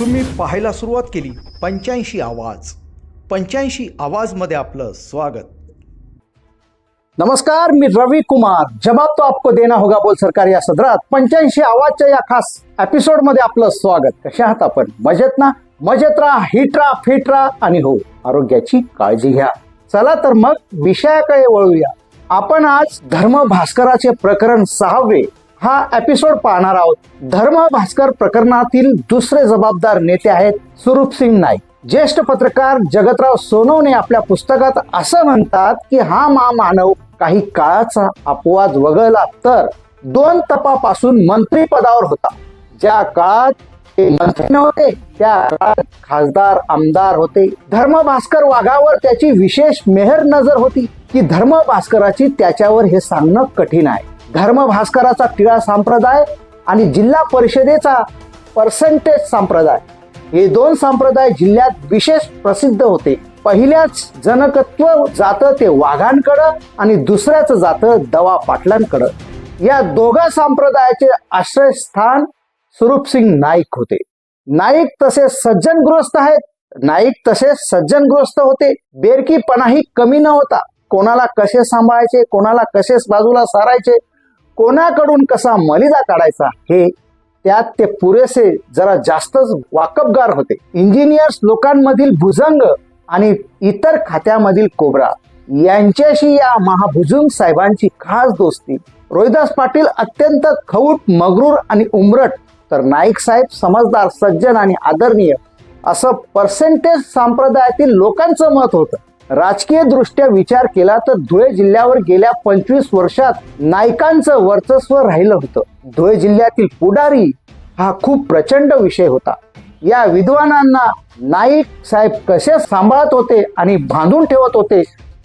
तुम्ही पाहायला सुरुवात केली. पंच्याऐंशी आवाज. पंच्याऐंशी आवाजमध्ये आपलं स्वागत. नमस्कार मी रवी कुमार. जबाब तो आपको देना होगा बोल सरकार या सदरात. पंच्याऐंशी आवाजच्या या खास एपिसोडमध्ये आपलं स्वागत. कसे आहात आपण? मजेत ना? मजेत राहा हिट राहा फिट राहा आणि हो आरोग्याची काळजी घ्या. चला तर मग विषयाकडे वळूया. आपण आज धर्म भास्कराचे प्रकरण सहावे हा एपिसोड पाहणार आहोत. धर्म भास्कर प्रकरणातील दुसरे जबाबदार नेते आहेत स्वरूप सिंग नाईक. ज्येष्ठ पत्रकार जगतराव सोनवणे आपल्या पुस्तकात असं म्हणतात की हा महामानव काही काळाचा अपवाद वगळला तर दोन तपापासून मंत्रीपदावर होता. ज्या काळात ते मंत्री नव्हते त्या काळात खासदार आमदार होते. धर्म भास्कर वाघावर त्याची विशेष मेहर नजर होती की धर्म भास्कराची त्याच्यावर हे सांगणं कठीण आहे. धर्मभास्कराचा टिळा संप्रदाय आणि जिल्हा परिषदेचा पर्सेंटेज संप्रदाय. हे दोन संप्रदाय जिल्ह्यात विशेष प्रसिद्ध होते. पहिल्याच जनकत्व जातं ते वाघांकडं आणि दुसऱ्याचं जातं दवा पाटलांकडं. या दोघा संप्रदायाचे आश्रयस्थान स्वरूपसिंग नाईक होते. नाईक तसे सज्जनग्रस्त आहेत. नाईक तसे सज्जनग्रस्त होते. बेरकीपणाही कमी न होता. कोणाला कसे सांभाळायचे कोणाला कसे बाजूला सारायचे कोणाकडून कसा मलिदा काढायचा हे त्यात ते पुरेसे जरा जास्तच वाकबगार होते. इंजिनियर्स लोकांमधील भुजंग आणि इतर खात्यामधील कोबरा यांच्याशी या महाभुजुंग साहेबांची खास दोस्ती. रोहिदास पाटील अत्यंत खऊट मगरूर आणि उमरट तर नाईक साहेब समजदार सज्जन आणि आदरणीय असं पर्सेंटेज संप्रदायातील लोकांचं मत होतं. राजकीय दृष्ट्या विचार केला तर धुळे जिल्ह्यावर गेल्या पंचवीस वर्षात नायकांचं वर्चस्व राहिलं होतं. धुळे जिल्ह्यातील पुढारी हा खूप प्रचंड विषय होता. या विद्वानांना नाईक साहेब कसे सांभाळत होते आणि बांधून ठेवत होते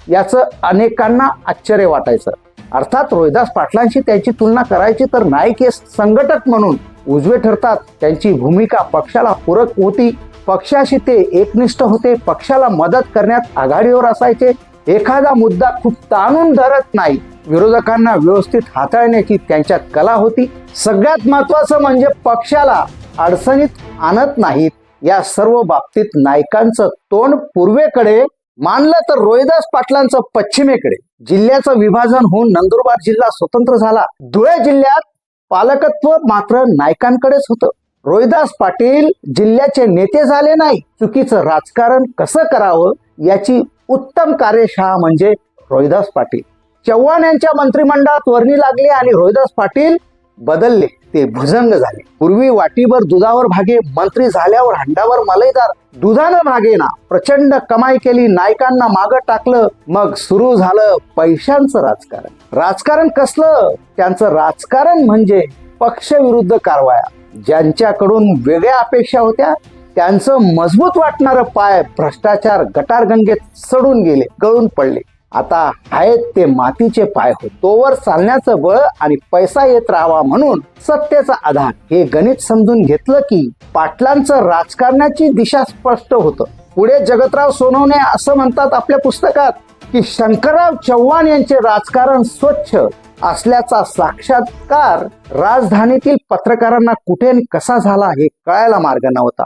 याचं अनेकांना आश्चर्य वाटायचं. अर्थात रोहिदास पाटलांशी त्यांची तुलना करायची तर नाईक हे संघटक म्हणून उजवे ठरतात. त्यांची भूमिका पक्षाला पूरक होती. पक्षाशी ते एकनिष्ठ होते. पक्षाला मदत करण्यात आघाडीवर असायचे. एखादा मुद्दा खूप ताणून धरत नाही. विरोधकांना व्यवस्थित हाताळण्याची त्यांच्यात कला होती. सगळ्यात महत्वाचं म्हणजे पक्षाला अडचणीत आणत नाहीत. या सर्व बाबतीत नायकांचं तोंड पूर्वेकडे मानलं तर रोहिदास पाटलांचं पश्चिमेकडे. जिल्ह्याचं विभाजन होऊन नंदुरबार जिल्हा स्वतंत्र झाला. धुळे जिल्ह्यात पालकत्व मात्र नायकांकडेच होतं. रोहिदास पाटील जिल्ह्याचे नेते झाले नाही. चुकीचं राजकारण कसं करावं? याची उत्तम कार्यशाळा म्हणजे रोहिदास पाटील. चव्हाण यांच्या मंत्रिमंडळात वर्णी लागली आणि रोहिदास पाटील बदलले. ते भुजंग झाले. पूर्वी वाटीभर दुधावर भागे मंत्री झाल्यावर हंडावर मलईदार. दुधानं भागेना प्रचंड कमाई केली नायकांना मागं टाकलं. मग सुरू झालं पैशांचं राजकारण. राजकारण कसलं? त्यांचं राजकारण म्हणजे पक्षविरुद्ध कारवाया. ज्यांच्याकडून वेगळ्या अपेक्षा होत्या त्यांचं मजबूत वाटणारं पाय भ्रष्टाचार गटारगंगेत सडून गेले गळून पडले. आता आहेत ते मातीचे पाय होत तोवर चालण्याचं बळ आणि पैसा येत राहावा म्हणून सत्तेचा आधार. हे गणित समजून घेतलं की पाटलांचं राजकारणाची दिशा स्पष्ट होतं. पुढे जगतराव सोनवणे असं म्हणतात आपल्या पुस्तकात की शंकरराव चव्हाण यांचे राजकारण स्वच्छ असल्याचा साक्षात्कार राजधानीतील पत्रकारांना कुठे कसा झाला हे कळायला मार्ग नव्हता.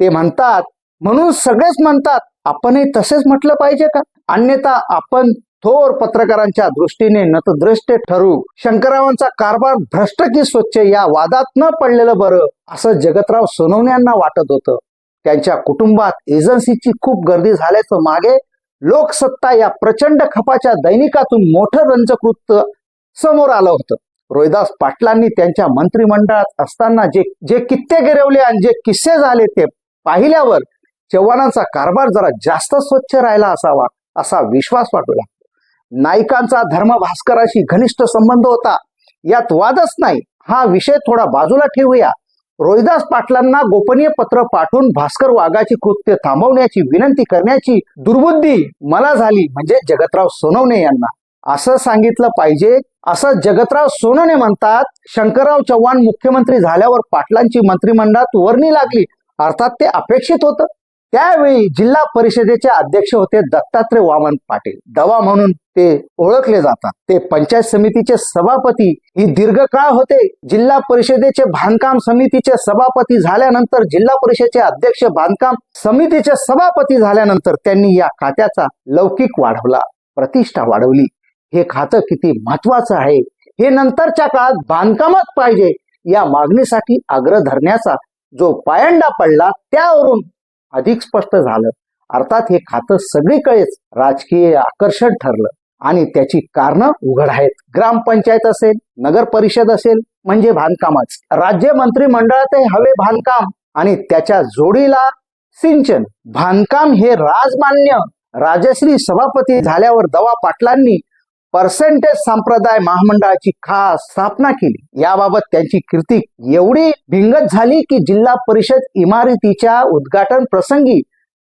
ते म्हणतात म्हणून सगळेच म्हणतात आपणही तसेच म्हटलं पाहिजे का? अन्यथा आपण थोर पत्रकारांच्या दृष्टीने नतद्रष्टे ठरू. शंकररावांचा कारभार भ्रष्ट की स्वच्छ या वादात न पडलेलं बरं असं जगतराव सोनवणे यांना वाटत होतं. त्यांच्या कुटुंबात एजन्सीची खूप गर्दी झाल्याचं मागे लोकसत्ता या प्रचंड खपाच्या दैनिकातून मोठं रंजकृत समोर आलं होतं. रोहिदास पाटलांनी त्यांच्या मंत्रिमंडळात असताना जे जे कित्ते गिरवले आणि जे किस्से झाले ते पाहिल्यावर चव्हाणांचा कारभार जरा जास्त स्वच्छ राहिला असावा असा विश्वास वाटू लागतो. नायकांचा धर्म भास्कराशी घनिष्ठ संबंध होता. यात वादच नाही. हा विषय थोडा बाजूला ठेवूया. रोहिदास पाटलांना गोपनीय पत्र पाठवून भास्कर वाघाची कृत्य थांबवण्याची विनंती करण्याची दुर्बुद्धी मला झाली म्हणजे जगतराव सोनवणे यांना. असं सांगितलं पाहिजे असं जगतराव सोनने म्हणतात शंकरराव चव्हाण मुख्यमंत्री झाल्यावर पाटलांची मंत्रिमंडळात वर्णी लागली. अर्थात ते अपेक्षित होतं. त्यावेळी जिल्हा परिषदेचे अध्यक्ष होते दत्तात्रय वामन पाटील. दवा म्हणून ते ओळखले जातात. ते पंचायत समितीचे सभापती. ही दीर्घकाळ होते. जिल्हा परिषदेचे बांधकाम समितीचे सभापती झाल्यानंतर जिल्हा परिषदेचे अध्यक्ष बांधकाम समितीचे सभापती झाल्यानंतर त्यांनी या खात्याचा लौकिक वाढवला. प्रतिष्ठा वाढवली. हे खातं किती महत्वाचं आहे? हे नंतरच्या काळात बांधकामात पाहिजे. या मागणीसाठी आग्रह धरण्याचा जो पायंडा पडला त्यावरून अधिक स्पष्ट झालं. अर्थात हे खातं सगळीकडेच राजकीय आकर्षण ठरलं आणि त्याची कारणं उघड आहेत. ग्रामपंचायत असेल नगर परिषद असेल म्हणजे बांधकामच. राज्य मंत्रिमंडळातही हवे बांधकाम. आणि त्याच्या जोडीला सिंचन बांधकाम हे राजमान्य. राजश्री सभापती झाल्यावर दवा पाटलांनी पर्सेंटेज संप्रदाय महामंडळाची खास स्थापना केली. याबाबत त्यांची कीर्ती एवढी भिंगत झाली की जिल्हा परिषद इमारतीच्या उद्घाटन प्रसंगी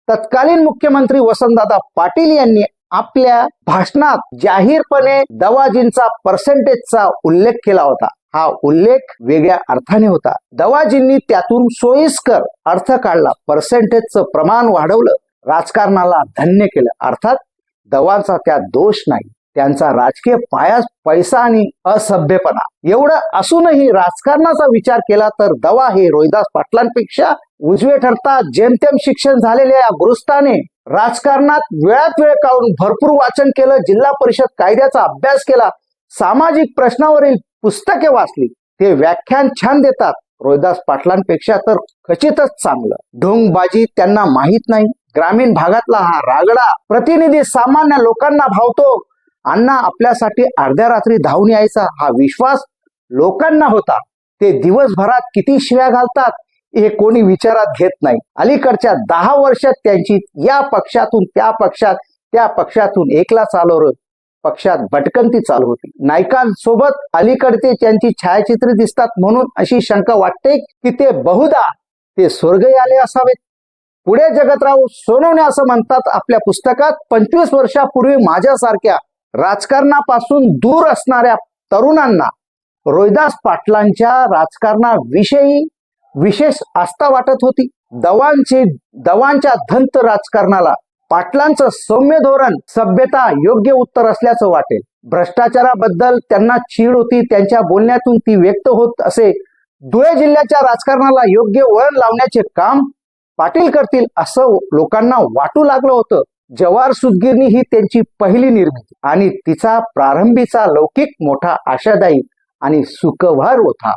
तत्कालीन मुख्यमंत्री वसंतदादा पाटील यांनी आपल्या भाषणात जाहीरपणे दवाजींचा पर्सेंटेजचा उल्लेख केला होता. हा उल्लेख वेगळ्या अर्थाने होता. दवाजींनी त्यातून सोयीस्कर अर्थ काढला. पर्सेंटेजचं प्रमाण वाढवलं. राजकारणाला धन्य केलं. अर्थात दवांचा त्यात दोष नाही. त्यांचा राजकीय पाया पैसा आणि असभ्यपणा. एवढं असूनही राजकारणाचा विचार केला तर दवा हे रोहिदास पाटलांपेक्षा उजवे ठरतात जेमतेम शिक्षण झालेल्या या गुरुस्ताने राजकारणात वेळात वेळ काढून भरपूर वाचन केलं जिल्हा परिषद कायद्याचा अभ्यास केला सामाजिक प्रश्नावरील पुस्तके वाचली. ते व्याख्यान छान देतात. रोहिदास पाटलांपेक्षा तर खचितच चांगलं. ढोंगबाजी त्यांना माहीत नाही. ग्रामीण भागातला हा रागडा प्रतिनिधी सामान्य लोकांना भावतो. अण्णा आपल्यासाठी अर्ध्या रात्री धावून यायचा हा विश्वास लोकांना होता. ते दिवसभरात किती शिव्या घालतात हे कोणी विचारात घेत नाही. अलीकडच्या दहा वर्षात त्यांची या पक्षातून त्या पक्षात त्या पक्षातून एकला चालवर पक्षात भटकंती चालू होती. नायकांसोबत अलीकडचे त्यांची छायाचित्रे दिसतात म्हणून अशी शंका वाटते की ते बहुधा ते स्वर्गही आले असावेत. पुढे जगतराव सोनवणे असं म्हणतात आपल्या पुस्तकात पंचवीस वर्षापूर्वी माझ्यासारख्या राजकारणापासून दूर असणाऱ्या तरुणांना रोहिदास पाटलांच्या राजकारणाविषयी विशेष आस्था वाटत होती. दवांची दवांच्या धंत राजकारणाला पाटलांचं सौम्य धोरण सभ्यता योग्य उत्तर असल्याचं वाटेल. भ्रष्टाचाराबद्दल त्यांना चीड होती त्यांच्या बोलण्यातून ती व्यक्त होत असे धुळे जिल्ह्याच्या राजकारणाला योग्य वळण लावण्याचे काम पाटील करतील असं लोकांना वाटू लागलं होतं. जवार सुदगिरणी ही त्यांची पहिली निर्मिती आणि तिचा प्रारंभीचा लौकिक मोठा आशादायी आणि सुखभार होता.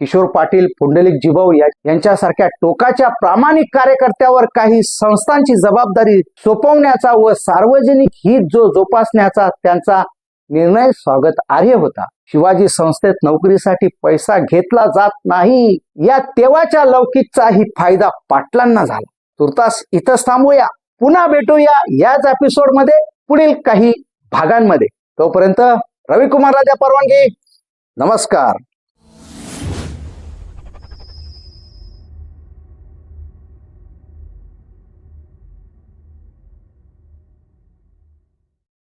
किशोर पाटील पुंडलिक जिभाऊ यांच्यासारख्या टोकाच्या प्रामाणिक कार्यकर्त्यावर काही संस्थांची जबाबदारी सोपवण्याचा व सार्वजनिक हित जो जोपासण्याचा त्यांचा निर्णय स्वागत आर्य होता. शिवाजी संस्थेत नोकरीसाठी पैसा घेतला जात नाही या तेव्हाच्या लौकिकचाही फायदा पाटलांना झाला. तुर्तास इथंच थांबूया. पुन्हा भेटूया याच एपिसोडमध्ये पुढील काही भागांमध्ये. तोपर्यंत रविकुमार राजा परवानगी. नमस्कार.